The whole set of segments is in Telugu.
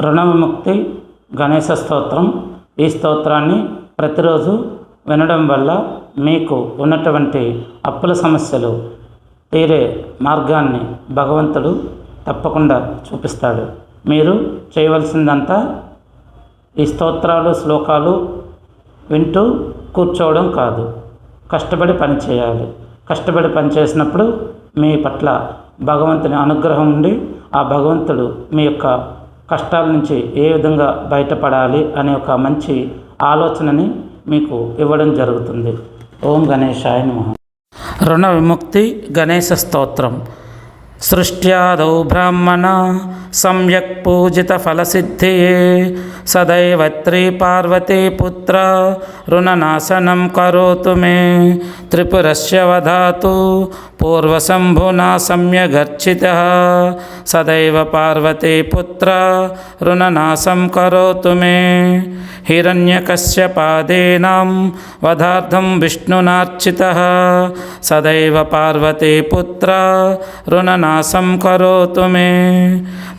రుణ విముక్తి గణేశ స్తోత్రం ఈ స్తోత్రాన్ని ప్రతిరోజు వినడం వల్ల మీకు ఉన్నటువంటి అప్పుల సమస్యలు తీరే మార్గాన్ని భగవంతుడు తప్పకుండా చూపిస్తాడు. మీరు చేయవలసిందంతా ఈ స్తోత్రాలు శ్లోకాలు వింటూ కూర్చోవడం కాదు. కష్టపడి పని చేయాలి. కష్టపడి పనిచేసినప్పుడు మీ పట్ల భగవంతుని అనుగ్రహం ఉండి ఆ భగవంతుడు మీ యొక్క కష్టాల నుంచి ఏ విధంగా బయటపడాలి అనే ఒక మంచి ఆలోచనని మీకు ఇవ్వడం జరుగుతుంది. ఓం గణేశాయ నమ. రుణ విముక్తి గణేశ స్తోత్రం. సృష్ట్యాదౌ బ్రాహ్మణ సమ్యక్ పూజిత ఫలసిద్ధియే సదైవత్రి పార్వతీ పుత్ర రుణనాశనం కరోతు మే త్రిపురస్య వధాతు పూర్వశంభునా సమ్యగర్చిత సదైవ పార్వతీ పుత్ర రుణనాశం కరోతు మే హిరణ్యకశ్యపాదీనాం వధార్థం విష్ణునార్చిత సదైవ పార్వతీ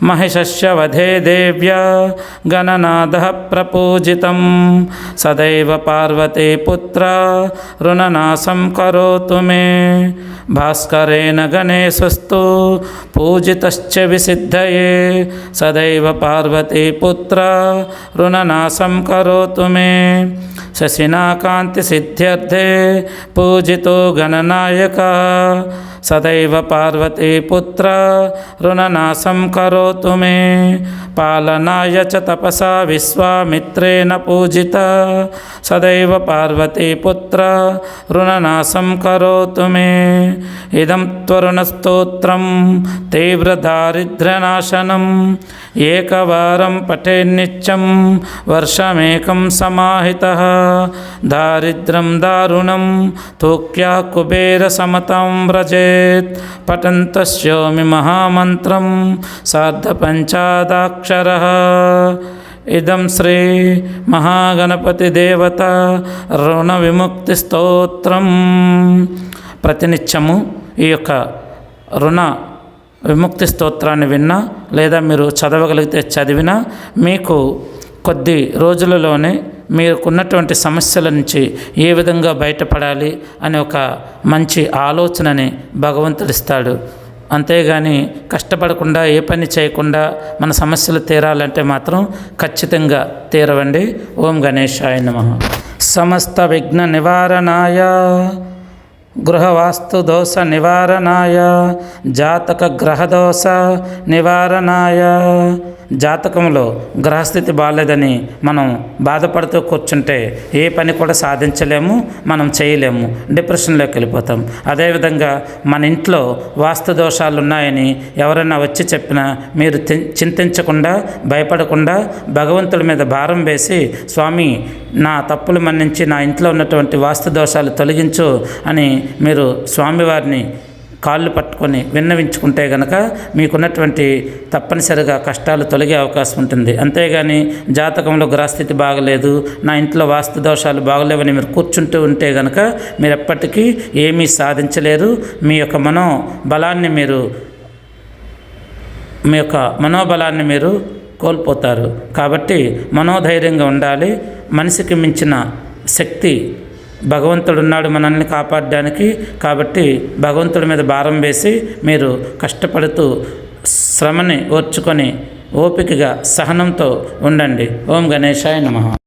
పుత్ర రుణనాశం కరోతు మే మహిషస్య వధే దేవ్యా గణనాథ ప్రపూజితం సదైవ పార్వతీ పుత్ర రుణనాశం కరోతు మే భాస్కరేణ గణేశస్తు పూజితశ్చ విసిద్ధయే సదైవ పార్వతీ పుత్ర రుణనాశం కరోతు సదైవ పార్వతీ పుత్ర రుణనాశం కరోతు మే పాలనాయ చ తపసా విశ్వామిత్రేణ పూజిత సదైవ పార్వతీ పుత్ర రుణనాశం కరోతు మే ఇదం త్వరుణస్తోత్రం తీవ్రదారిద్ర్యనాశనం ఏకవారం పఠేన్నిత్యం వర్షమేకం సమాహిత దారిద్ర్యం దారుణం తూక్యా కుబేరసమతం వ్రజే పఠంతస్యోమి మహామంత్రం సార్ధపంచాదాక్షర ఇదం శ్రీ మహాగణపతి దేవత రుణ విముక్తి స్తోత్రం ప్రతినిత్యము ఈ యొక్క రుణ విముక్తి స్తోత్రాన్ని విన్నా లేదా మీరు చదవగలిగితే చదివినా మీకు కొద్ది రోజులలోనే మీకున్నటువంటి సమస్యల నుంచి ఏ విధంగా బయటపడాలి అనే ఒక మంచి ఆలోచనని భగవంతుడు ఇస్తాడు. అంతేగాని కష్టపడకుండా ఏ పని చేయకుండా మన సమస్యలు తీరాలంటే మాత్రం ఖచ్చితంగా తీరవండి. ఓం గణేశాయ నమ. సమస్త విఘ్న నివారణాయ గృహవాస్తు దోష నివారణాయ జాతక గ్రహదోష నివారణాయ జాతకంలో గ్రహస్థితి బాగాలేదని మనం బాధపడుతూ కూర్చుంటే ఏ పని కూడా సాధించలేము మనం చేయలేము డిప్రెషన్లోకి వెళ్ళిపోతాం. అదేవిధంగా మన ఇంట్లో వాస్తు దోషాలు ఉన్నాయని ఎవరైనా వచ్చి చెప్పినా మీరు చింతించకుండా భయపడకుండా భగవంతుడి మీద భారం వేసి స్వామి నా తప్పులు మన్నించి నా ఇంట్లో ఉన్నటువంటి వాస్తు దోషాలు తొలగించు అని మీరు స్వామివారిని కాళ్ళు పట్టుకొని విన్నవించుకుంటే గనక మీకున్నటువంటి తప్పనిసరిగా కష్టాలు తొలగే అవకాశం ఉంటుంది. అంతేగాని జాతకంలో గ్రహస్థితి బాగలేదు నా ఇంట్లో వాస్తు దోషాలు బాగలేవని మీరు కూర్చుంటూ ఉంటే గనక మీరు ఎప్పటికీ ఏమీ సాధించలేరు. మీ యొక్క మనో బలాన్ని మీరు మీ యొక్క మనోబలాన్ని మీరు కోల్పోతారు. కాబట్టి మనోధైర్యంగా ఉండాలి. మనిషికి మించిన శక్తి భగవంతుడు ఉన్నాడు మనల్ని కాపాడడానికి. కాబట్టి భగవంతుడి మీద భారం వేసి మీరు కష్టపడుతూ శ్రమని ఓర్చుకొని ఓపికగా సహనంతో ఉండండి. ఓం గణేశాయ నమః.